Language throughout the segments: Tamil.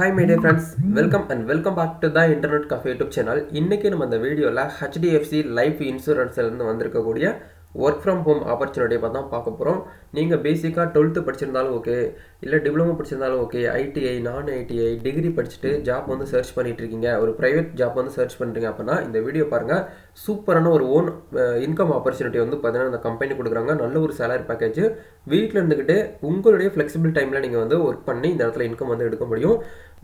Hi my dear friends welcome and welcome back to the internet cafe YouTube channel இன்றைக்கி நம்ம இந்த வீடியோவில் ஹெச்டிஎஃப்சி லைஃப் இன்சூரன்ஸ்லேருந்து வந்திருக்கக்கூடிய ஒர்க் ஃப்ரம் ஹோம் ஆப்பர்ச்சுனிட்டியை பார்த்தா பார்க்க போகிறோம் நீங்கள் பேசிக்காக டுவெல்த்து படிச்சிருந்தாலும் ஓகே இல்லை டிப்ளமோ படிச்சிருந்தாலும் ஓகே ஐடிஐ நான் ஐடிஐ டிகிரி படிச்சுட்டு ஜாப் வந்து சர்ச் பண்ணிட்டு இருக்கீங்க. ஒரு ப்ரைவேட் ஜாப் வந்து சர்ச் பண்ணுறீங்க அப்படின்னா இந்த வீடியோ பாருங்கள் சூப்பரான ஒரு ஓன் இன்கம் ஆப்பர்ச்சுனிட்டி வந்து பார்த்தீங்கன்னா அந்த கம்பெனி கொடுக்குறாங்க. நல்ல ஒரு சேலரி பேக்கேஜ் வீட்டில் இருந்துக்கிட்டு உங்களுடைய ஃப்ளெக்சிபிள் டைமில் நீங்கள் வந்து ஒர்க் பண்ணி இந்த இடத்துல இன்கம் வந்து எடுக்க முடியும்.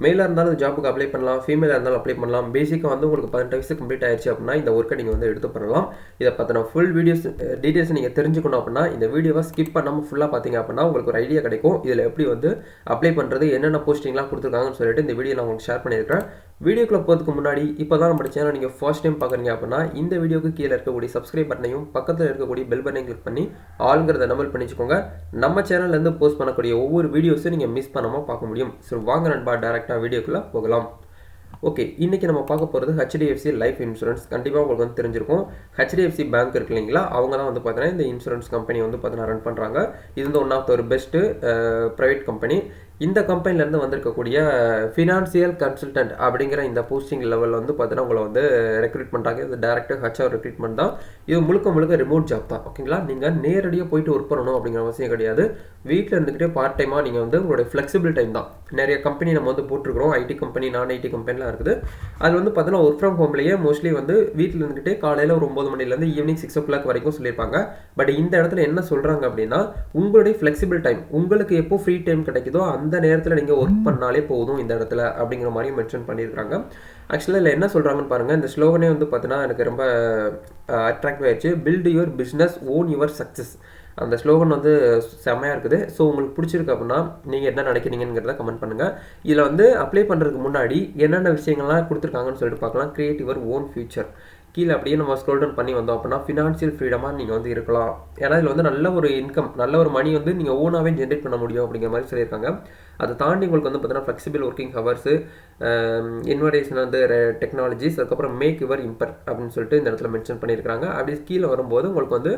மேலாக இருந்தாலும் ஜாப்புக்கு அப்ளை பண்ணலாம். ஃபீமேலாக இருந்தாலும் அப்ளை பண்ணலாம். பேசிக்காக வந்து உங்களுக்கு பதினெட்டு வயசு கம்ப்ளீட் ஆயிடுச்சு அப்படின்னா இந்த ஒர்க்கை நீங்கள் வந்து எடுத்து பண்ணலாம். இதை பற்றின ஃபுல் வீடியோஸ் டீட்டெயில்ஸ் நீங்கள் தெரிஞ்சுக்கணும் அப்படின்னா இந்த வீடியோவை ஸ்கிப் பண்ணாமல் ஃபுல்லாக பார்த்தீங்க அப்படின்னா உங்களுக்கு ஒரு ஐடியா கிடைக்கும். இதில் எப்படி வந்து அப்ளை பண்ணுறது என்னென்ன போஸ்டிங்லாம் கொடுத்துருக்காங்கன்னு சொல்லிட்டு இந்த வீடியோ நான் உங்களுக்கு ஷேர் பண்ணியிருக்கேன் வீடியோக்குள்ள போகிறதுக்கு முன்னாடி இப்போ தான் நம்ம சேனல் நீங்கள் ஃபர்ஸ்ட் டைம் பார்க்குறீங்க அப்படின்னா இந்த வீடியோக்கு கீழே இருக்கக்கூடிய சப்ஸ்கிரைப் பட்டனையும் பக்கத்தில் இருக்கக்கூடிய பெல் பட்டனையும் கிளிக் பண்ணி ஆளுங்கிறத நம்பர் பண்ணிச்சுக்கோங்க. நம்ம சேனல்லேருந்து போஸ்ட் பண்ணக்கூடிய ஒவ்வொரு வீடியோஸும் நீங்கள் மிஸ் பண்ணாமல் பார்க்க முடியும். ஸோ வாங்க நண்பா டேரெக்டாக வீடியோக்குள்ளே போகலாம். ஓகே இன்றைக்கி நம்ம பார்க்க போகிறது ஹெச்டிஎஃப்சி லைஃப் இன்சூரன்ஸ் கண்டிப்பாக உங்களுக்கு வந்து தெரிஞ்சிருக்கும். ஹெச்டிஎஃப்சி பேங்க் இருக்கு இல்லைங்களா? அவங்க தான் வந்து பார்த்தீங்கன்னா இந்த இன்சூரன்ஸ் கம்பெனி வந்து பார்த்தீங்கன்னா ரன் பண்ணுறாங்க இது வந்து ஒன் ஆஃப் த ஒரு பெஸ்ட்டு ப்ரைவேட் கம்பெனி இந்த கம்பெனிலேருந்து வந்திருக்கக்கூடிய ஃபினான்சியல் கன்சல்டன்ட் அப்படிங்கிற இந்த போஸ்டிங் லெவலில் வந்து பார்த்தீங்கன்னா உங்களை வந்து ரெக்ரூட் பண்ணுறாங்க இது டேரக்டர் ஹச்ஆர் ரெக்ரூட்மெண்ட் தான். இது முழுக்க முழுக்க ரிமோட் ஜாப் தான். ஓகேங்களா நீங்கள் நேரடியாக போயிட்டு ஒர்க் பண்ணணும் அப்படிங்கிற அவசியம் கிடையாது. வீட்டில் இருந்துக்கிட்டே பார்ட் டைமாக நீங்கள் வந்து உங்களுடைய ஃப்ளெக்சிபிள் டைம் தான். நிறைய கம்பெனி நம்ம வந்து போட்டிருக்கிறோம். ஐடி கம்பெனி நான் ஐடி கம்பெனிலாம் இருக்குது. அது வந்து பார்த்தீங்கன்னா ஒர்க் ஃப்ரம் ஹோம்லேயே மோஸ்ட்லி வந்து வீட்டில் இருந்துக்கிட்டே காலையில் ஒரு ஒம்பது மணிலேருந்து ஈவினிங் சிக்ஸ் ஓ கிளாக் வரைக்கும் சொல்லியிருப்பாங்க. பட் இந்த இடத்துல என்ன சொல்கிறாங்க அப்படின்னா உங்களுடைய ஃப்ளெக்சிபிள் டைம் உங்களுக்கு எப்போ ஃப்ரீ டைம் கிடைக்குதோ அந்த அந்த நேரத்தில் நீங்கள் ஒர்க் பண்ணாலே போதும் இந்த இடத்துல அப்படிங்கிற மாதிரி மென்ஷன் பண்ணியிருக்காங்க ஆக்சுவலாக இதில் என்ன சொல்கிறாங்கன்னு பாருங்கள் இந்த ஸ்லோகனே வந்து பார்த்தீங்கன்னா எனக்கு ரொம்ப அட்ராக்டிவ் ஆயிடுச்சு. Build your business own your success அந்த ஸ்லோகன் வந்து செம்மையாக இருக்குது. ஸோ உங்களுக்கு பிடிச்சிருக்கு அப்படின்னா நீங்கள் என்ன நினைக்கிறீங்கிறத கமெண்ட் பண்ணுங்கள் இதில் வந்து அப்ளை பண்ணுறதுக்கு முன்னாடி என்னென்ன விஷயங்கள்லாம் கொடுத்துருக்காங்கன்னு சொல்லிட்டு பார்க்கலாம். கிரியேட் யுவர் ஓன் ஃபியூச்சர் கீழே அப்படியே நம்ம ஸ்க்ரோல் டவுன் பண்ணி வந்தோம் அப்படின்னா ஃபினான்ஷியல் ஃப்ரீடமாக நீங்கள் வந்து இருக்கலாம். ஏன்னா இதில் வந்து நல்ல ஒரு இன்கம் நல்ல ஒரு மணி வந்து நீங்கள் ஓனாகவே ஜென்ரேட் பண்ண முடியும் அப்படிங்கிற மாதிரி சொல்லியிருக்காங்க. அதை தாண்டி உங்களுக்கு வந்து பார்த்தீங்கன்னா ஃப்ளெக்சிபிள் ஒர்க்கிங் ஹவர்ஸு இன்வடேஷன் வந்து டெக்னாலஜிஸ் அதுக்கப்புறம் மேக் யுவர் இம்பர் அப்படின்னு சொல்லிட்டு இந்த இடத்துல மென்ஷன் பண்ணியிருக்காங்க அப்படி கீழே வரும்போது உங்களுக்கு வந்து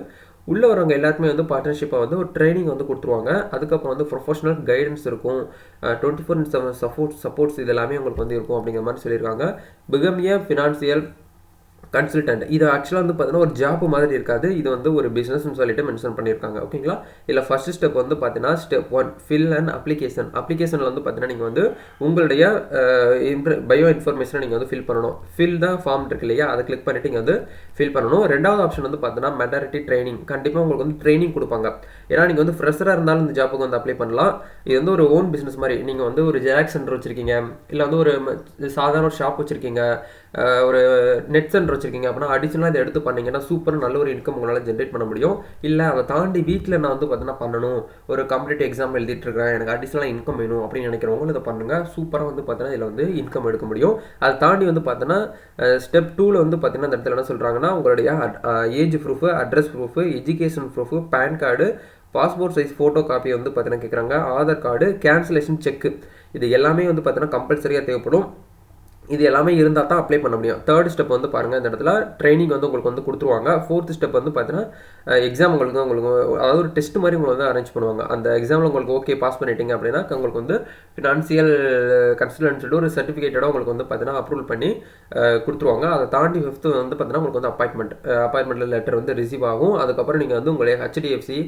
உள்ளே வரவங்க எல்லாருக்குமே வந்து பார்ட்னர்ஷிப்பாக வந்து ஒரு ட்ரைனிங் வந்து கொடுத்துருவாங்க. அதுக்கப்புறம் வந்து ப்ரொஃபஷனல் கைடன்ஸ் இருக்கும். Twenty four seven support supports இது எல்லாமே உங்களுக்கு வந்து இருக்கும் அப்படிங்கிற மாதிரி சொல்லியிருக்காங்க. பிகமிய ஃபினான்சியல் கன்சல்டன்ட் இது ஆக்சுவலாக வந்து பார்த்தீங்கன்னா ஒரு ஜாப் மாதிரி இருக்காது. இது வந்து ஒரு பிஸ்னஸ்னு சொல்லிட்டு மென்ஷன் பண்ணியிருக்காங்க ஓகேங்களா இல்லை ஃபர்ஸ்ட் ஸ்டெப் வந்து பார்த்தீங்கன்னா step one fill and application அப்ளிகேஷனில் வந்து பார்த்தீங்கன்னா நீங்கள் வந்து உங்களுடைய பயோ இன்ஃபர்மேஷனை நீங்கள் வந்து ஃபில் பண்ணணும். ஃபில் தான் ஃபார்ம் இருக்கு இல்லையா? அதை கிளிக் பண்ணிட்டு நீங்கள் வந்து ஃபில் பண்ணணும். ரெண்டாவது ஆப்ஷன் வந்து பார்த்தீங்கன்னா மெட்டாரிட்டி ட்ரைனிங் கண்டிப்பாக உங்களுக்கு வந்து ட்ரைனிங் கொடுப்பாங்க. ஏன்னா நீங்கள் வந்து ஃப்ரெஷராக இருந்தாலும் இந்த ஜாப்புக்கு வந்து அப்ளை பண்ணலாம். இது வந்து ஒரு ஓன் பிஸ்னஸ் மாதிரி. நீங்கள் வந்து ஒரு ஜெராக்ஸ் சென்டர் வச்சுருக்கீங்க. இல்லை வந்து ஒரு சாதாரண ஒரு ஷாப் வச்சுருக்கீங்க. ஒரு நெட் சென்டர் வச்சுருக்கீங்க அப்படின்னா அடிஷனலாக இதை எடுத்து பண்ணிங்கன்னா சூப்பர் நல்ல ஒரு இன்கம் உங்களால் ஜென்ரேட் பண்ண முடியும். இல்லை அதை தாண்டி வீட்டில் நான் வந்து பார்த்தீங்கன்னா பண்ணணும். ஒரு காம்படிட்டிவ் எக்ஸாம் எழுதிட்டு இருக்கிறேன். எனக்கு அடிஷனலாக இன்கம் வேணும் அப்படின்னு நினைக்கிறவங்க இதை பண்ணுங்கள் சூப்பராக வந்து பார்த்தீங்கன்னா இதில் வந்து இன்கம் எடுக்க முடியும். அதை தாண்டி வந்து பார்த்தீங்கன்னா ஸ்டெப் டூவில் வந்து பார்த்தீங்கன்னா இந்த இடத்துல என்ன சொல்கிறாங்கன்னா உங்களுடைய age proof address proof education proof PAN card passport size photo copy வந்து பார்த்தீங்கன்னா கேட்குறாங்க ஆதார் கார்டு கேன்சலேஷன் செக்கு இது எல்லாமே வந்து பார்த்தீங்கன்னா கம்பல்சரியாக தேவைப்படும். இது எல்லாமே இருந்தால் தான் அப்ளை பண்ண முடியும். தேர்ட் ஸ்டெப் வந்து பாருங்கள் இந்த இடத்துல ட்ரைனிங் வந்து உங்களுக்கு வந்து கொடுத்துருவாங்க. ஃபோர்த் ஸ்டெப் வந்து பார்த்தீங்கன்னா எக்ஸாம் உங்களுக்கு உங்களுக்கு அதாவது ஒரு டெஸ்ட் மாதிரி உங்களை வந்து அரேஞ்ச் பண்ணுவாங்க. அந்த எக்ஸாமில் உங்களுக்கு ஓகே பாஸ் பண்ணிட்டீங்க அப்படின்னா உங்களுக்கு வந்து ஃபினான்சியல் கன்சல்டன்ட் சொல்லிட்டு ஒரு சர்டிஃபிகேட்டோட உங்களுக்கு வந்து பார்த்தீங்கன்னா அப்ரூவல் பண்ணி கொடுத்துருவாங்க. அதை தாண்டி ஃபிஃப்த்து வந்து பார்த்தீங்கன்னா உங்களுக்கு வந்து அப்பாயின்மெண்ட் அப்பாயின்மெண்ட் லெட்டர் வந்து ரிசீவ் ஆகும். அதுக்கப்புறம் நீங்கள் வந்து உங்களுடைய ஹெச்டிஎஃப்சி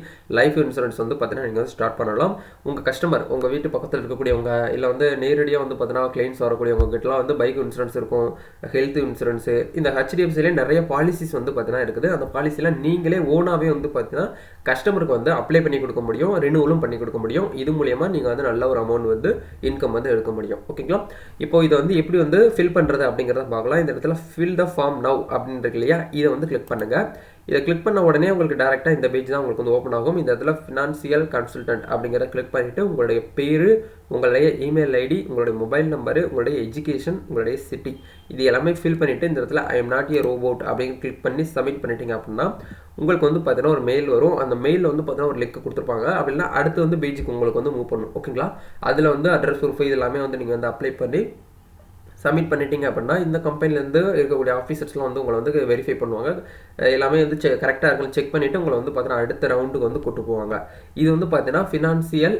லைஃப் இன்சூரன்ஸ் வந்து பார்த்தீங்கன்னா நீங்கள் வந்து ஸ்டார்ட் பண்ணலாம். உங்கள் கஸ்டமர் உங்கள் வீட்டு பக்கத்தில் இருக்கக்கூடியவங்க இல்லை வந்து நேரடியாக வந்து பார்த்தீங்கன்னா கிளைண்ட்ஸ் வரக்கூடியவங்க கிட்டலாம் வந்து பை பைக் இன்சூரன்ஸ் இருக்கும் ஹெல்த் இன்சூரன்ஸு இந்த ஹெச்டிஎஃப்சிலே நிறைய பாலிசிஸ் வந்து பார்த்தீங்கன்னா இருக்குது. அந்த பாலிசியில் நீங்களே ஓனாகவே வந்து பார்த்தீங்கன்னா கஸ்டமருக்கு வந்து அப்ளை பண்ணி கொடுக்க முடியும் ரினியூவலும் பண்ணி கொடுக்க முடியும். இது மூலயமா நீங்கள் வந்து நல்ல ஒரு அமௌண்ட் வந்து இன்கம் வந்து எடுக்க முடியும். ஓகேங்களா இப்போ இதை வந்து எப்படி வந்து ஃபில் பண்ணுறது அப்படிங்கிறத பார்க்கலாம். இந்த இடத்துல ஃபில் த ஃபார்ம் நவ் அப்படின்னு இருக்கு இல்லையா? இதை வந்து கிளிக் பண்ணுங்கள் இதை கிளிக் பண்ண உடனே உங்களுக்கு டேரெக்டாக இந்த பேஜ் தான் உங்களுக்கு வந்து ஓப்பன் ஆகும். இந்த இடத்துல ஃபினான்சியல் கன்சல்டன்ட் அப்படிங்கிறத கிளிக் பண்ணிவிட்டு உங்களுடைய பேர் உங்களுடைய இமெயில் ஐடி உங்களுடைய மொபைல் நம்பரு உங்களுடைய எஜுகேஷன் உங்களுடைய சிட்டி இது எல்லாமே ஃபில் பண்ணிவிட்டு இந்த இடத்துல I am not a robot அப்படின்னு கிளிக் பண்ணி சப்மிட் பண்ணிட்டீங்க அப்படின்னா உங்களுக்கு வந்து பார்த்தீங்கன்னா ஒரு மெயில் வரும். அந்த மெயிலில் வந்து பார்த்தீங்கன்னா ஒரு லிங்க் கொடுத்துருப்பாங்க. அப்படின்னா அடுத்து வந்து பேஜுக்கு உங்களுக்கு வந்து மூவ் பண்ணணும். ஓகேங்களா அதில் வந்து அட்ரஸ் ப்ரூஃப் இது எல்லாமே வந்து நீங்கள் வந்து அப்ளை பண்ணி சப்மிட் பண்ணிட்டீங்க அப்படின்னா இந்த கம்பெனிலேருந்து இருக்கக்கூடிய ஆஃபீஸர்ஸ்லாம் வந்து உங்களை வந்து வெரிஃபை பண்ணுவாங்க. எல்லாமே வந்து செக் கரெக்டாக இருக்குன்னு செக் பண்ணிவிட்டு உங்களை வந்து பார்த்தீங்கன்னா அடுத்த ரவுண்டுக்கு வந்து கூட்டு போவாங்க. இது வந்து பார்த்தீங்கன்னா ஃபினான்சியல்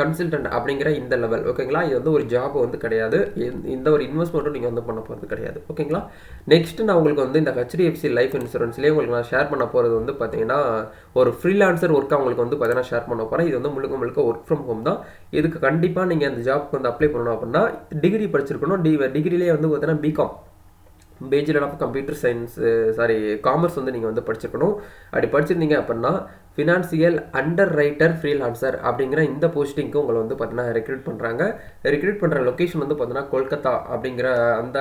கன்சல்டன்ட் அப்படிங்கிற இந்த லெவல் ஓகேங்களா இது வந்து ஒரு ஜாப் வந்து கிடையாது. இந்த- இந்த ஒரு இன்வெஸ்ட்மெண்ட்டும் நீங்கள் வந்து பண்ண போகிறது கிடையாது ஓகேங்களா நெக்ஸ்ட் நான் உங்களுக்கு வந்து இந்த ஹெச்டிஎஃப்சி லைஃப் இன்சூரன்ஸ்லேயே உங்களுக்கு நான் ஷேர் பண்ண போகிறது வந்து பார்த்தீங்கன்னா ஒரு ஃப்ரீலான்சர் ஒர்க்காக உங்களுக்கு வந்து பார்த்தீங்கன்னா ஷேர் பண்ண போகிறேன் இது வந்து முழுக்க முழுக்க ஒர்க் ஃப்ரம் ஹோம் தான். இதுக்கு கண்டிப்பாக நீங்கள் அந்த ஜாப்க்கு வந்து அப்ளை பண்ணணும் அப்படின்னா டிகிரி படிச்சிருக்கணும் டி டிகிரிலேயே வந்து பார்த்தீங்கன்னா BCom bachelor of computer science sorry commerce வந்து நீங்கள் வந்து படிச்சிருக்கணும். அப்படி படிச்சிருந்தீங்க அப்படின்னா ஃபினான்சியல் அண்டர் ரைட்டர் ஃப்ரீலான்சர் அப்படிங்கிற இந்த போஸ்டிங்க்கு உங்களை வந்து பார்த்தீங்கன்னா ரெக்ரூட் பண்ணுறாங்க ரெக்ரூட் பண்ணுற லொக்கேஷன் வந்து பார்த்தீங்கன்னா கொல்கத்தா அப்படிங்கிற அந்த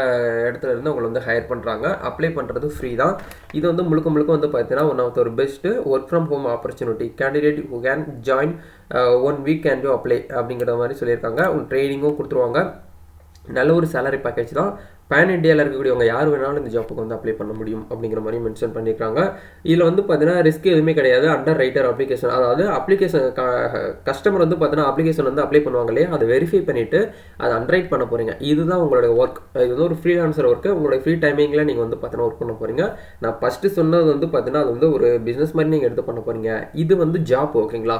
இடத்துல இருந்து உங்களை வந்து ஹையர் பண்ணுறாங்க அப்ளை பண்ணுறது ஃப்ரீ தான். இது வந்து முழுக்க முழுக்க வந்து பார்த்தீங்கன்னா ஒன் ஆஃப் ஒரு best work from home opportunity candidate who can join one week can to apply அப்படிங்கிற மாதிரி சொல்லியிருக்காங்க. உங்களுக்கு ட்ரைனிங்கும் கொடுத்துருவாங்க. நல்ல ஒரு சேலரி பேக்கேஜ் தான். பேன் இந்தியாவில் இருக்கக்கூடியவங்க யார் வேணாலும் இந்த ஜாப்புக்கு வந்து அப்ளை பண்ண முடியும் அப்படிங்கிற மாதிரி மென்ஷன் பண்ணியிருக்காங்க இதில் வந்து பார்த்தீங்கன்னா ரிஸ்க் எதுவுமே கிடையாது. அண்டர் ரைட்டர் அப்ளிகேஷன் அதாவது அப்ளிகேஷன் கஸ்டமர் வந்து பார்த்தீங்கன்னா அப்ளிகேஷன் வந்து அப்ளை பண்ணுவாங்க இல்லையா? அதை வெரிஃபை பண்ணிவிட்டு அதை அண்ட்ரைட் பண்ண போகிறீங்க இதுதான் உங்களோட ஒர்க் இது வந்து ஒரு ஃப்ரீலான்சர் ஒர்க்கு உங்களோட ஃப்ரீ டைமிங்கில் நீங்கள் வந்து பார்த்தீங்கன்னா ஒர்க் பண்ண போகிறீங்க நான் ஃபஸ்ட்டு சொன்னது வந்து பார்த்தீங்கன்னா அது வந்து ஒரு பிஸ்னஸ் மாதிரி நீங்கள் எடுத்து பண்ண போகிறீங்க இது வந்து ஜாப் ஓகேங்களா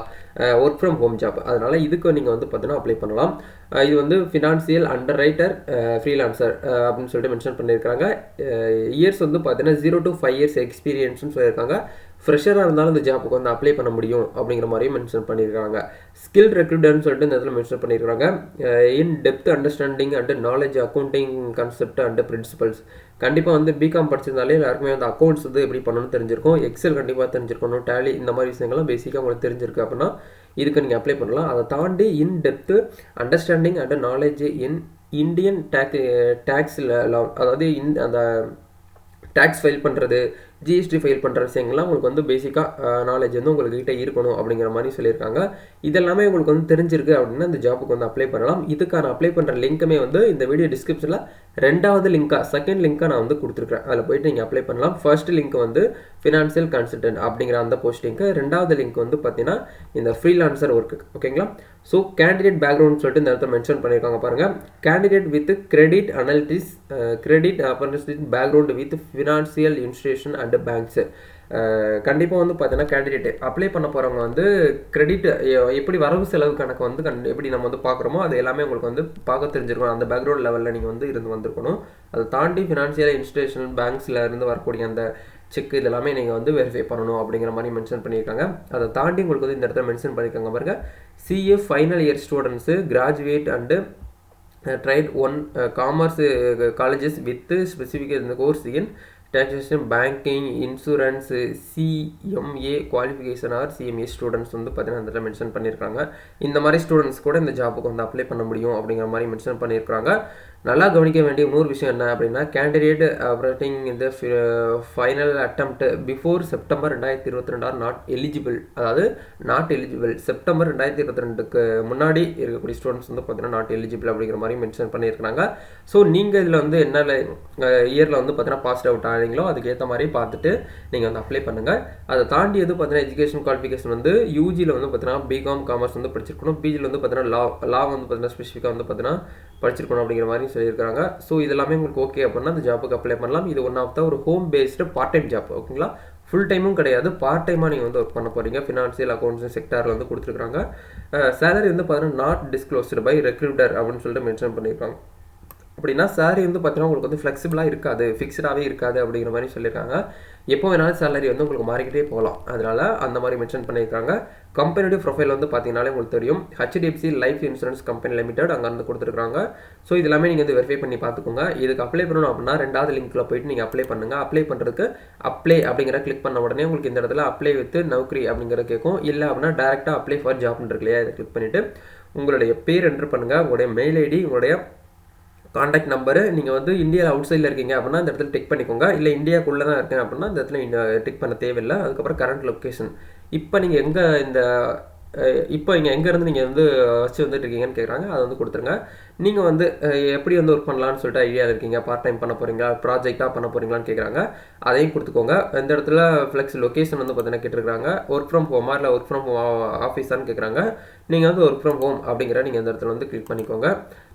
ஒர்க் ஃப்ரம் ஹோம் ஜாப் அதனால் இதுக்கு நீங்கள் வந்து பார்த்தீங்கன்னா அப்ளை பண்ணலாம். இது வந்து ஃபினான்சியல் அண்டர் ரைட்டர் ஃப்ரீலான்சர் அப்படின்னு சொல்லிட்டு மென்ஷன் பண்ணியிருக்காங்க இயர்ஸ் வந்து பார்த்தீங்கன்னா ஜீரோ டு ஃபைவ் இயர்ஸ் எக்ஸ்பீரியன்ஸ்னு சொல்லியிருக்காங்க. ஃப்ரெஷராக இருந்தாலும் இந்த ஜாப்புக்கு வந்து அப்ளை பண்ண முடியும் அப்படிங்கிற மாதிரியும் மென்ஷன் பண்ணியிருக்காங்க ஸ்கில் ரெக்ரூட்டர்னு சொல்லிட்டு இந்த இடத்துல மென்ஷன் பண்ணியிருக்காங்க in depth understanding and knowledge accounting concept and principles கண்டிப்பாக வந்து பிகாம் படிச்சிருந்தாலே எல்லாருக்குமே வந்து அக்கௌண்ட்ஸ் வந்து எப்படி பண்ணணும்னு தெரிஞ்சிருக்கும். எக்ஸல் கண்டிப்பாக தெரிஞ்சிருக்கணும். டேலி இந்த மாதிரி விஷயங்கள்லாம் பேசிக்காக உங்களுக்கு தெரிஞ்சிருக்கு அப்படின்னா இதுக்கு நீங்கள் அப்ளை பண்ணலாம். அதை தாண்டி in depth understanding and knowledge in Indian tax taxes அதாவது இந் அந்த டேக்ஸ் ஃபைல் பண்ணுறது ஜிஎஸ்டி ஃபைல் பண்ணுற விஷயங்கள்லாம் உங்களுக்கு வந்து பேசிக்காக நாலேஜ் வந்து உங்களுக்கு கிட்டே இருக்கணும் அப்படிங்கிற மாதிரி சொல்லியிருக்காங்க. இதெல்லாமே உங்களுக்கு வந்து தெரிஞ்சிருக்கு அப்படின்னா இந்த ஜாப்புக்கு வந்து அப்ளை பண்ணலாம். இதுக்கான அப்ளை பண்ணுற லிங்க்குமே வந்து இந்த வீடியோ டிஸ்கிரிப்ஷனில் ரெண்டாவது லிங்காக செகண்ட் லிங்காக நான் வந்து கொடுத்துருக்கேன் அதில் போயிட்டு நீங்கள் அப்ளை பண்ணலாம். ஃபர்ஸ்ட் லிங்க் வந்து ஃபினான்ஷியல் கன்சல்டன்ட் அப்படிங்கிற அந்த போஸ்டிங்க்கு ரெண்டாவது லிங்க் வந்து பார்த்தீங்கன்னா இந்த ஃப்ரீலான்சர் ஒர்க்கு ஓகேங்களா ஸோ கேண்டிடேட் பேக்ரவுண்ட் சொல்லிட்டு இந்த இடத்துல மென்ஷன் பண்ணியிருக்காங்க பாருங்கள் candidate with credit analytics credit apprentice background with financial institution and banks கண்டிப்பாக வந்து பார்த்தீங்கன்னா கேண்டிடேட் அப்ளை பண்ண போகிறவங்க வந்து கிரெடிட் எப்படி வரவு செலவு கணக்கு வந்து கண் எப்படி நம்ம வந்து பார்க்குறோமோ அது எல்லாமே உங்களுக்கு வந்து பார்க்க தெரிஞ்சிருக்கணும் அந்த பேக்ரவுண்ட் லெவலில் நீங்கள் வந்து இருந்து வந்திருக்கணும். அதை தாண்டி ஃபினான்ஷியல் இன்ஸ்டியூஷன் பேங்க்ஸில் இருந்து வரக்கூடிய அந்த செக் இது எல்லாமே நீங்கள் வந்து வெரிஃபை பண்ணணும் அப்படிங்கிற மாதிரி மென்ஷன் பண்ணியிருக்காங்க. அதை தாண்டி உங்களுக்கு வந்து இந்த இடத்துல மென்ஷன் பண்ணியிருக்காங்க பாருங்க. CA final year students graduate and tried one commerce colleges with specific இந்த course in taxation banking insurance CMA qualification or CMA students வந்து பார்த்தீங்கன்னா அந்த மென்ஷன் பண்ணியிருக்காங்க இந்த மாதிரி ஸ்டூடெண்ட்ஸ் கூட இந்த ஜாபுக்கு வந்து அப்ளை பண்ண முடியும் அப்படிங்கிற மாதிரி மென்ஷன் பண்ணியிருக்காங்க நல்லா கவனிக்க வேண்டிய இன்னொரு விஷயம் என்ன அப்படின்னா கேண்டிடேட் ஆப்ரேட்டிங் இந்த ஃபைனல் அட்டம்ப்ட் பிஃபோர் செப்டம்பர் ரெண்டாயிரத்தி இருபத்தி ரெண்டு ஆர் நாட் எலிஜிபிள் அதாவது நாட் எலிஜிபிள் செப்டம்பர் ரெண்டாயிரத்தி இருபத்தி ரெண்டுக்கு முன்னாடி இருக்கக்கூடிய ஸ்டூடெண்ட்ஸ் வந்து பார்த்தீங்கன்னா நாட் எலிஜிபிள் அப்படிங்கிற மாதிரி மென்ஷன் பண்ணியிருக்காங்க ஸோ நீங்கள் இதில் வந்து என்ன இயரில் வந்து பார்த்தீங்கன்னா பாஸ் அவுட் ஆனீங்களோ அதுக்கேற்ற மாதிரி பார்த்துட்டு நீங்கள் வந்து அப்ளை பண்ணுங்கள் அதை தாண்டி வந்து பார்த்தீங்கன்னா எஜுகேஷன் குவாலிஃபிகேஷன் வந்து யூஜியில் வந்து பார்த்தீங்கன்னா பிகாம் காமர்ஸ் வந்து படிச்சிருக்கணும். பிஜியில் வந்து பார்த்தீங்கன்னா லா லா வந்து பார்த்தீங்கன்னா ஸ்பெசிஃபிக்காக வந்து பார்த்தீங்கன்னா படிச்சிருக்கணும் அப்படிங்கிற மாதிரி சொல்லியிருக்காங்க ஸோ இதெல்லாமே உங்களுக்கு ஓகே அப்படின்னா அந்த ஜாப்புக்கு அப்ளை பண்ணலாம். இது ஒன் ஆஃப் த ஒரு home based part time job ஓகேங்களா ஃபுல் டைமும் கிடையாது. பார்ட் டைமாக நீங்கள் வந்து ஒர்க் பண்ண போகிறீங்க ஃபினான்ஷியல் அக்கௌண்ட்ஸ் செக்டாரில் வந்து கொடுத்துருக்காங்க சேலரி வந்து பார்த்தீங்கன்னா நாட் டிஸ்க்ளோஸ்டு பை ரெக்ரூட்டர் அப்படின்னு சொல்லிட்டு மென்ஷன் பண்ணியிருக்காங்க. அப்படின்னா சேலரி வந்து பார்த்தீங்கன்னா உங்களுக்கு வந்து ஃப்ளெக்சிபிளாக இருக்காது. ஃபிக்ஸ்டாகவே இருக்காது அப்படிங்கிற மாதிரி சொல்லியிருக்காங்க. எப்போ வேணாலும் சேலரி வந்து உங்களுக்கு மாறிக்கிட்டே போகலாம். அதனால் அந்த மாதிரி மென்ஷன் பண்ணியிருக்காங்க. கம்பெனியோட ப்ரொஃபைல் வந்து பார்த்தீங்கனாலே உங்களுக்கு தெரியும். HDFC life insurance company limited அங்கே வந்து கொடுத்துருக்காங்க ஸோ இது எல்லாமே நீங்கள் வந்து வெரிஃபை பண்ணி பார்த்துக்கோங்க இதுக்கு அப்ளை பண்ணணும் அப்படின்னா ரெண்டாவது லிங்க்கில் போயிட்டு நீங்கள் அப்ளை பண்ணுங்கள் அப்ளை பண்ணுறதுக்கு அப்ளை அப்படிங்கிற கிளிக் பண்ண உடனே உங்களுக்கு இந்த இடத்துல அப்ளை வித் நௌக்கரி அப்படிங்கிற கேட்கும். இல்லை அப்படின்னா டேரெக்டாக அப்ளை ஃபார் ஜாப்னு இருக்கு இல்லையா? இதை கிளிக் பண்ணிவிட்டு உங்களுடைய பேர் என்ட்ரு பண்ணுங்கள் உங்களுடைய மெயில் ஐடி உங்களுடைய காண்டாக்ட் நம்பரு நீங்கள் வந்து இந்தியாவில் அவுட் சைடில் இருக்கீங்க அப்படின்னா இந்த இடத்துல டிக் பண்ணிக்கோங்க. இல்லை இந்தியாக்குள்ளே தான் இருக்கேன் அப்படின்னா இந்த இடத்துல டிக் பண்ண தேவையில்லை. அதுக்கப்புறம் கரண்ட் லொக்கேஷன் இப்போ நீங்கள் எங்கே இந்த இப்போ இங்கே எங்கேருந்து நீங்கள் வந்து வச்சு வந்துட்டு இருக்கீங்கன்னு கேட்குறாங்க அதை வந்து கொடுத்துருங்க. நீங்கள் வந்து எப்படி வந்து ஒர்க் பண்ணலான்னு சொல்லிட்டு ஐடியா இருக்கீங்க? பார்ட் டைம் பண்ண போகிறீங்களா ப்ராஜெக்டாக பண்ண போகிறீங்களான்னு கேட்குறாங்க அதையும் கொடுத்துக்கோங்க. இந்த இடத்துல ஃப்ளெக்ஸ் லொக்கேஷன் வந்து பார்த்தீங்கன்னா கேட்டிருக்காங்க ஒர்க் ஃப்ரம் ஹோமா இல்லை ஒர்க் ஃப்ரம் ஹோம் ஆஃபீஸான்னு கேட்குறாங்க நீங்கள் வந்து ஒர்க் ஃப்ரம் ஹோம் அப்படிங்கிற நீங்கள் இந்த இடத்துல வந்து கிளிக் பண்ணிக்கோங்க.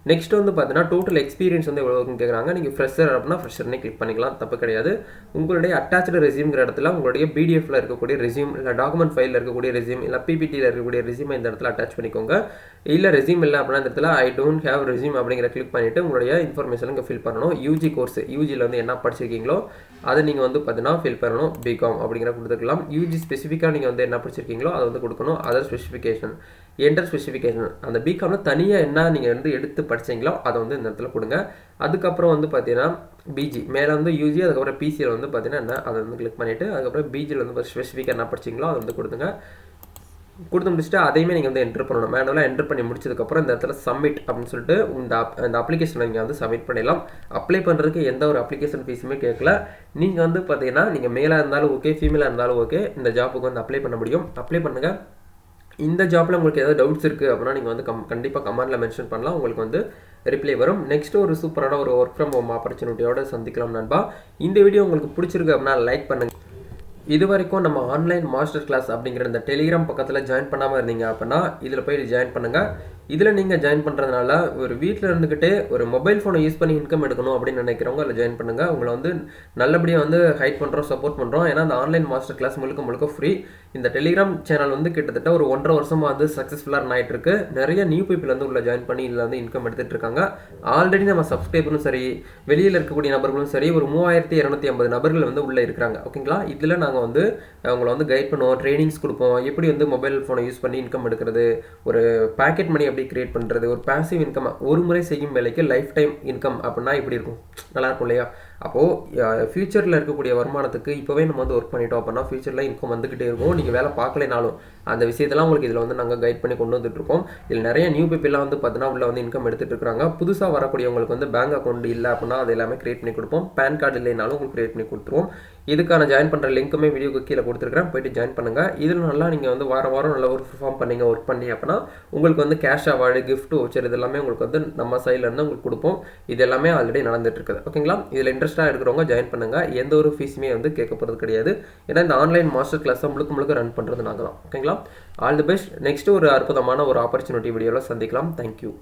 நெக்ஸ்ட் வந்து பார்த்தீங்கன்னா டோட்டல் எக்ஸ்பீரியன்ஸ் வந்து எவ்வளோ இருக்குன்னு கேட்குறாங்க நீங்கள் ஃப்ரெஷர் அப்படின்னா ஃப்ரெஷர்னே கிளிக் பண்ணிக்கலாம். தப்பு கிடையாது. உங்களுடைய அட்டாச்சு ரெசியூம்ங்கிற இடத்துல உங்களுடைய பிடிஎஃப்ல இருக்கக்கூடிய ரெசியூம் இல்லை டாக்குமெண்ட் ஃபைலில் இருக்கக்கூடிய ரெசியூம் இல்லை பிபிடியில் இருக்கக்கூடிய ரெசியூமை இந்த இடத்துல அட்டாச் பண்ணிக்கோங்க. இல்லை ரெசியூம் இல்லை அப்படின்னா இந்த இடத்துல ஐ டோன்ட் ஹேவ் ரெசியூம் அப்படிங்கிற கிளிக் பண்ணிவிட்டு உங்களுடைய இன்ஃபர்மேஷன் இங்கே ஃபில் பண்ணணும். யூஜி கோர்ஸ் யூஜியில் வந்து என்ன படிச்சிருக்கீங்களோ அதை நீங்கள் வந்து பார்த்தீங்கன்னா ஃபில் பண்ணணும் பிகாம் அப்படிங்கிற கொடுத்துக்கலாம் யூஜி ஸ்பெசிஃபிக்காக நீங்கள் வந்து என்ன படிச்சிருக்கீங்களோ அதை வந்து கொடுக்கணும். அதர் ஸ்பெசிஃபிகேஷன் என்டர் ஸ்பெசிஃபிகேஷன் அந்த பிகாமில் தனியாக என்ன நீங்கள் வந்து எடுத்து படிச்சீங்களோ அதை வந்து இந்த இடத்துல கொடுங்க. அதுக்கப்புறம் வந்து பார்த்தீங்கன்னா பிஜி மேலே வந்து யூஜி அதுக்கப்புறம் பிசியில் வந்து பார்த்தீங்கன்னா என்ன அதை வந்து கிளிக் பண்ணிவிட்டு அதுக்கப்புறம் பிஜியில் வந்து ஸ்பெசிஃபிக்காக என்ன படிச்சிங்களோ அதை வந்து கொடுத்துங்க கொடுத்து முடிச்சுட்டு அதையுமே நீங்கள் வந்து என்டர் பண்ணணும். மேனுவலாக என்டர் பண்ணி முடிச்சதுக்கப்புறம் இந்த இடத்துல சப்மிட் அப்படின்னு சொல்லிட்டு இந்த இந்த அப்ளிகேஷனை நீங்கள் வந்து சப்மிட் பண்ணிடலாம். அப்ளை பண்ணுறதுக்கு எந்த ஒரு அப்ளிகேஷன் ஃபீஸுமே கேட்கல நீங்கள் வந்து பார்த்தீங்கன்னா நீங்கள் மேலாக இருந்தாலும் ஓகே ஃபீமேலாக இருந்தாலும் ஓகே இந்த ஜாப்புக்கு வந்து அப்ளை பண்ண முடியும். அப்ளை பண்ணுங்கள் இந்த ஜாப்பில் உங்களுக்கு ஏதாவது டவுட்ஸ் இருக்குது அப்படின்னா நீங்கள் வந்து கம் கண்டிப்பாக கமெண்டில் மென்ஷன் பண்ணலாம். உங்களுக்கு வந்து ரிப்ளை வரும். நெக்ஸ்ட் ஒரு சூப்பரான ஒரு ஒர்க் ஃப்ரம் ஹோம் ஆப்பர்ச்சுனிட்டியோட சந்திக்கலாம் நண்பா. இந்த வீடியோ உங்களுக்கு பிடிச்சிருக்கு அப்படின்னா லைக் பண்ணுங்கள் இது வரைக்கும் நம்ம ஆன்லைன் மாஸ்டர் கிளாஸ் அப்படிங்கிற இந்த டெலிகிராம் பக்கத்தில் ஜாயின் பண்ணாமல் இருந்தீங்க அப்படின்னா இதில் போய் ஜாயின் பண்ணுங்கள் இதில் நீங்கள் ஜாயின் பண்ணுறதுனால ஒரு வீட்டில் இருந்துக்கிட்டே ஒரு மொபைல் ஃபோனை யூஸ் பண்ணி இன்கம் எடுக்கணும் அப்படின்னு நினைக்கிறவங்க அதில் ஜாயின் பண்ணுங்கள் உங்களை வந்து நல்லபடியாக வந்து ஹைட் பண்ணுறோம் சப்போர்ட் பண்ணுறோம் ஏன்னா அந்த ஆன்லைன் மாஸ்டர் கிளாஸ் முழுக்க முழுக்க ஃப்ரீ இந்த டெலிகிராம் சேனல் வந்து கிட்டத்தட்ட ஒரு ஒன்றரை வருஷமாக வந்து சக்ஸஸ்ஃபுல்லாக ஆகிட்டு இருக்கு. நிறைய நியூ பீப்பிள் வந்து உள்ள ஜாயின் பண்ணி இதில் வந்து இன்கம் எடுத்துகிட்டு இருக்காங்க. ஆல்ரெடி நம்ம சப்ஸ்கிரைபரும் சரி வெளியில் இருக்கக்கூடிய நபர்களும் சரி ஒரு மூவாயிரத்தி இரநூத்தி ஐம்பது நபர்கள் வந்து உள்ளே இருக்கிறாங்க. ஓகேங்களா இதில் நாங்கள் வந்து அவங்களை வந்து கைட் பண்ணுவோம் ட்ரைனிங்ஸ் கொடுப்போம். எப்படி வந்து மொபைல் ஃபோனை யூஸ் பண்ணி இன்கம் எடுக்கிறது? ஒரு பேக்கெட் மணி எப்படி கிரியேட் பண்ணுறது ஒரு பாசிவ் இன்கம் ஒரு முறை செய்யும் வேலைக்கு லைஃப் டைம் இன்கம் அப்படின்னா இப்படி இருக்கும். நல்லா இருக்கும் இல்லையா? அப்போது ஃப்யூச்சரில் இருக்கக்கூடிய வருமானத்துக்கு இப்போவே நம்ம வந்து ஒர்க் பண்ணிட்டோம் அப்படின்னா ஃப்யூச்சரில் இன்கம் வந்துக்கிட்டே இருக்கும். நீங்கள் வேலை பார்க்கலைனாலும் அந்த விஷயத்தெல்லாம் உங்களுக்கு இதில் வந்து நாங்கள் கைட் பண்ணி கொண்டு வந்துட்டுருக்கோம். இதில் நிறைய நியூ பீப்பிள்லாம் வந்து பார்த்தீங்கன்னா உள்ள வந்து இன்கம் எடுத்துகிட்டு இருக்காங்க புதுசாக வரக்கூடியவங்களுக்கு வந்து பேங்க் அக்கௌண்ட் இல்லை அப்படின்னா அது எல்லாமே கிரியேட் பண்ணி கொடுப்போம். பேன் கார்டு இல்லைனாலும் உங்களுக்கு கிரியேட் பண்ணி கொடுத்துருவோம். இதுக்கான ஜாயின் பண்ணுற லிங்க்குமே வீடியோக்கு கீழே கொடுத்துருக்கேன் போயிட்டு ஜாயின் பண்ணுங்கள் இதில் நல்லா நீங்கள் வந்து வாரம் வாரம் நல்லா ஒரு பர்ஃபார்ம் பண்ணீங்க ஒர்க் பண்ணி அப்படின்னா உங்களுக்கு வந்து கேஷ் அவார்டு கிஃப்ட் வச்சர் இது எல்லாமே உங்களுக்கு வந்து நம்ம சைட்லேருந்து உங்களுக்கு கொடுப்போம். இது எல்லாமே ஆல்ரெடி நடந்துட்டுருக்குது. ஓகேங்களா இதில் இன்ட்ரெஸ்ட்டாக இருக்கிறவங்க ஜாயின் பண்ணுங்கள் எந்த ஒரு ஃபீஸுமே வந்து கேட்க போகிறது கிடையாது. ஏன்னா இந்த ஆன்லைன் மாஸ்டர் கிளாஸை முழுக்க முழுக்க ரன் பண்ணுறது நாங்கள் தான் ஓகேங்களா ஆல் தி பெஸ்ட். நெக்ஸ்ட் ஒரு அற்புதமான ஒரு ஆப்பர்ச்சுனிட்டி வீடியோவில் சந்திக்கலாம். தேங்க்யூ